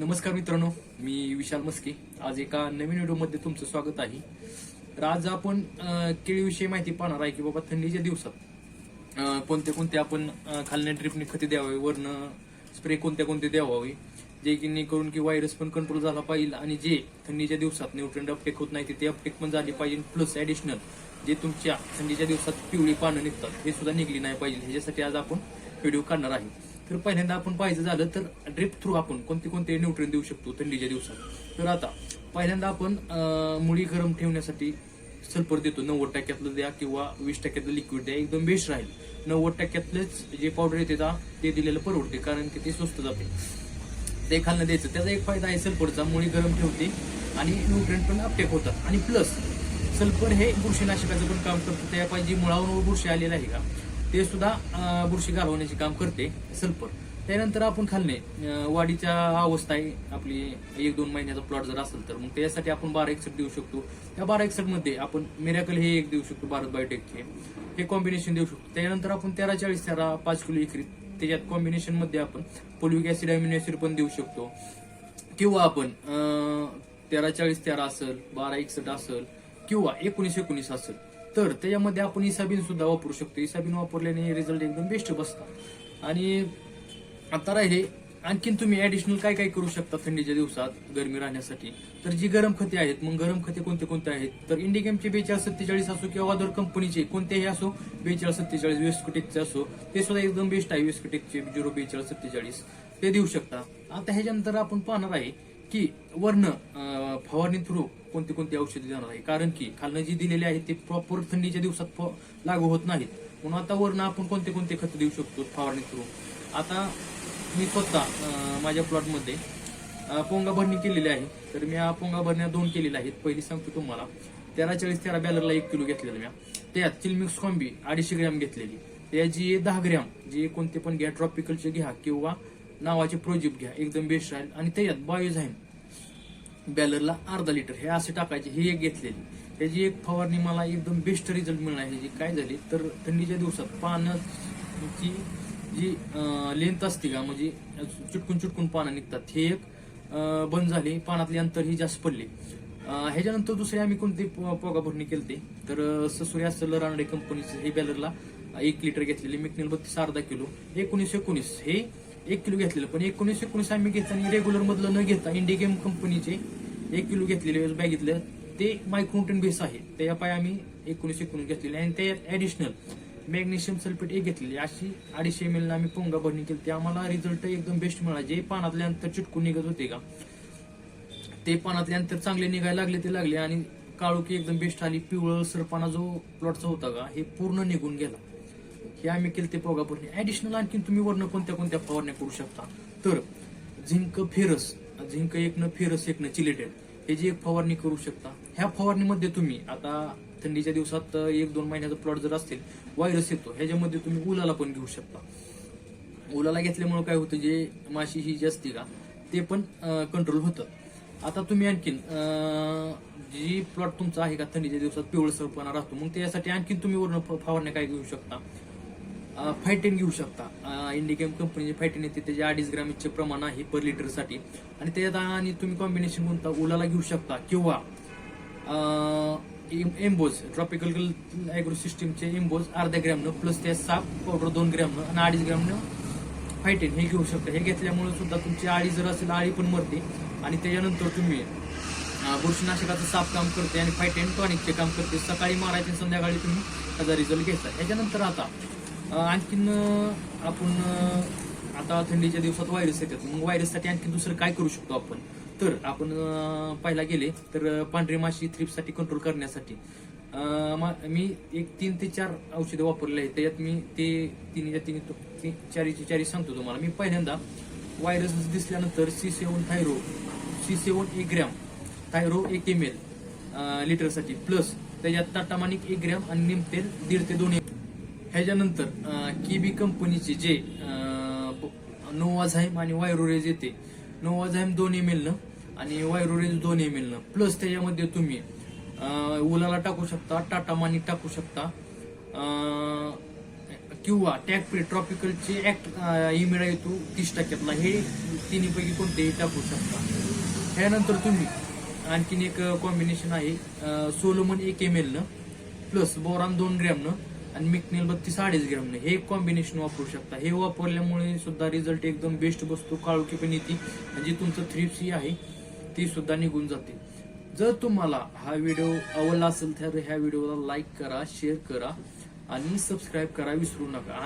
नमस्कार मित्रांनो मी विशाल मस्के. आज एका नवीन व्हिडिओमध्ये तुमचं स्वागत आहे. तर आज आपण केळीविषयी माहिती पाहणार आहे की बाबा थंडीच्या दिवसात कोणते कोणते आपण खालण्या ड्रिपने खते द्यावे वरनं स्प्रे कोणते कोणते द्यावावे जे की करून की व्हायरस पण कंट्रोल झाला पाहिजे आणि जे थंडीच्या दिवसात न्यूट्रंट अपटेक होत नाही ते अपटेक पण झाली पाहिजे प्लस ॲडिशनल जे तुमच्या थंडीच्या दिवसात पिवळी पानं निघतात हे सुद्धा निघली नाही पाहिजे. ह्याच्यासाठी आज आपण व्हिडिओ काढणार आहे. तर पहिल्यांदा आपण पाहायचं झालं तर ड्रिप थ्रू आपण कोणते कोणते न्यूट्रिन देऊ शकतो थंडीच्या दिवसात. तर आता पहिल्यांदा आपण मुळी गरम ठेवण्यासाठी सल्फर देतो. नव्वद टक्क्यातलं द्या किंवा वीस टक्क्यातलं लिक्विड द्या. एकदम बेस्ट राहील. नव्वद टक्क्यातलंच जे पावडर येते ते दिलेलं परवडते कारण की ते स्वस्त जाते. ते खाल्लं द्यायचं. त्याचा एक फायदा आहे सल्फरचा. मुळी गरम ठेवते आणि न्यूट्रिएंट पण अपटेक होतात. आणि प्लस सल्फर हे बुरशीनाशकाचं पण काम करतं. त्या पाहिजे मुळावर बुरशी आलेला आहे का ते सुद्धा बुरशी घालवण्याचे काम करते सल्फर. त्यानंतर आपण खाल्ले. वाढीच्या अवस्था आहे. आपली एक दोन महिन्याचा प्लॉट जर असेल तर मग त्यासाठी आपण बारा एकसठ देऊ शकतो. त्या बारा एकसठमध्ये आपण मिरॅकल हे एक देऊ शकतो भारत बायोटेकचे हे कॉम्बिनेशन देऊ शकतो. त्यानंतर आपण तेरा चाळीस तेरा पाच किलो एकरी. त्याच्यात कॉम्बिनेशनमध्ये आपण पोलिक ऍसिड अमिनो ऍसिड पण देऊ शकतो. किंवा आपण तेरा चाळीस तेरा असेल बारा एकसठ असेल किंवा एकोणीस एकोणीस असेल. तर त्याच्यामध्ये आपण इसाबीन सुद्धा वापरू शकतो. इसाबीन वापरल्याने रिझल्ट एकदम बेस्ट बसतात आणि आता राहिले आणखीन तुम्ही ऍडिशनल काय काय करू शकता थंडीच्या दिवसात गरमी राहण्यासाठी? तर जी गरम खते आहेत मग गरम खते कोणते कोणते आहेत? तर इंडिकेमचे बेचाळीस सत्तेचाळीस असो किंवा अदर कंपनीचे कोणतेही असो बेचाळीस सत्तेचाळीस वेस्कटेकचे असो ते सुद्धा एकदम बेस्ट आहे. वेस्कटेकचे झिरो बेचाळीस सत्तेचाळीस. ते देऊ शकता. आता ह्याच्यानंतर आपण पाहणार आहे की वर्ण फवारणी थ्रू कोणती कोणती औषधे देणार आहे? कारण की खालनं जी दिलेली आहे ते प्रॉपर थंडीच्या दिवसात लागू होत नाहीत. म्हणून आता वर्ण आपण कोणते कोणते खत देऊ शकतो फवारणी थ्रू? आता मी स्वतः माझ्या प्लॉटमध्ये पोंगा भरणी केलेली आहे. तर मी या पोंगा भरण्या दोन केलेल्या आहेत. पहिली सांगतो तुम्हाला. तेरा चाळीस तेरा बॅलरला एक किलो घेतलेलं मी. त्यात चिलमिक्स कॉम्बी अडीचशे ग्रॅम घेतलेली. त्याची दहा ग्रॅम जे कोणते पण घ्या ट्रॉपिकलचे घ्या किंवा नावाचे प्रोजिप घ्या. एकदम बेस्ट राहील. आणि त्याच्यात बायोझाईम बॅलरला अर्धा लिटर. हे असे टाकायचे. ही एक घेतलेली. त्याची एक फवारणी मला एकदम बेस्ट रिझल्ट मिळणार ह्याची काय झाली तर थंडीच्या दिवसात पानाची जी लेंथ असते का म्हणजे चुटकून चुटकून पानं निघतात हे एक बंद झाले. पानातले अंतर ही जास्त पडले. ह्याच्यानंतर दुसरे आम्ही कोणती प- पोगा भरणी केलते? तर अं, ससुरी रानडे कंपनीचे हे बॅलरला एक लिटर घेतलेले. मिकनेल बत्तीस अर्धा किलो. एकोणीस एकोणीस. हे एक किलो घेतलेलं पण एकोणीस एकोणीस आम्ही घेताना रेग्युलर मधलं न घेता इंडिगेम कंपनीचे एक किलो घेतलेले बॅगितलं ते मायक्रोटन बेस आहे. त्या पाय आम्ही एकोणीस एकोणीस घेतलेले. आणि त्यात ऍडिशनल मॅग्नेशियम सल्फेट एक घेतलेली. अशी अडीचशे एम एल आम्ही पोंगा भरणी केली. ते आम्हाला रिझल्ट एकदम बेस्ट मिळाला. जे पानातल्या अंतर चिटकून निघत होते का ते पानातले अंतर चांगले निघायला लागले ते लागले. आणि काळोखी एकदम बेस्ट आली. पिवळं सरपाना जो प्लॉटचा होता का हे पूर्ण निघून गेला. हे आम्ही केले ते पोगा ऍडिशनल आणखी तुम्ही वरनं कोणत्या कोणत्या फवारण्या करू शकता? तर झिंक फेरस. झिंक एक न फेरस एक न चिलेटेड. हे जी एक फवारणी करू शकता ह्या फवारणीमध्ये तुम्ही आता थंडीच्या दिवसात एक दोन महिन्याचा प्लॉट जर असतील व्हायरस येतो. ह्याच्यामध्ये तुम्ही उलाला पण घेऊ शकता. उलाला घेतल्यामुळे काय होतं जे माशी ही जी असते का ते पण कंट्रोल होतं. आता तुम्ही आणखीन जी प्लॉट तुमचा आहे का थंडीच्या दिवसात पिवळसरपणा राहतो मग त्यासाठी आणखीन तुम्ही वरण फवारण्या काय घेऊ शकता? फायटेन घेऊ शकता. इंडिकेम कंपनीचे फायटेन येते त्याचे अडीच ग्रॅमचे प्रमाण आहे पर लिटरसाठी आणि त्याच्यात आणि तुम्ही कॉम्बिनेशन कोणता? ओलाला घेऊ शकता किंवा एम्बोज. ट्रॉपिकल अॅग्रो सिस्टीमचे एम्बोज अर्ध्या ग्रॅमनं प्लस त्या साप पावडर दोन ग्रॅमनं आणि अडीच ग्रॅमनं फायटेन हे घेऊ शकता. हे घेतल्यामुळे सुद्धा तुमची आळी जर असेल आळी पण मरते. आणि त्याच्यानंतर तुम्ही बुरशीनाशकाचं साफ काम करते आणि फायटेन टॉनिकचे काम करते. सकाळी मारायचे संध्याकाळी तुम्ही त्याचा रिझल्ट घ्यायचा. याच्यानंतर आता आणखीन आपण आता थंडीच्या दिवसात व्हायरस येतात. मग व्हायरससाठी आणखी दुसरं काय करू शकतो आपण? तर आपण पाहायला गेले तर पांढरी माशी थ्रिपसाठी कंट्रोल करण्यासाठी. मा- मी एक तीन ते चार औषधं वापरले आहेत. त्याच्यात मी ते तिन्हीच्या तिन्ही ती- चारीची चारी सांगतो तुम्हाला. मी पहिल्यांदा व्हायरस दिसल्यानंतर सी सेवन थायरो सी सेवन एक ग्रॅम थायरो एक एम एल लिटरसाठी प्लस त्याच्यात टाटामानिक एक ग्रॅम आणि निमतेल दीड ते दोन ह्याच्यानंतर केबी कंपनीचे जे नोवाझाईम आणि वायरोरेज येते नोवाझाईम दोन एम एलनं आणि वायरोरेज दोन एम एलनं प्लस त्याच्यामध्ये तुम्ही ओलाला टाकू शकता टाटा मानिक टाकू शकता किंवा टॅग फ्री ट्रॉपिकलचे ऍक्ट इमिडा येतो तीस टक्क्यातला. हे तिन्हीपैकी कोणतेही टाकू शकता. ह्यानंतर तुम्ही आणखीन एक कॉम्बिनेशन आहे सोलोमन एक एम एलनं न प्लस बोरान दोन ग्रॅमनं आणि मिकनेल बत्तीस अडीच ग्रॅमनं हे कॉम्बिनेशन वापरू शकता. हे वापरल्यामुळे सुद्धा रिझल्ट एकदम बेस्ट बसतो काळोखी पण येते. आणि जी तुमचं थ्री सी आहे ती सुद्धा निघून जाते. जर तुम्हाला हा व्हिडिओ आवडला असेल तर ह्या व्हिडिओला लाईक करा शेअर करा आणि सबस्क्राईब करा विसरू नका.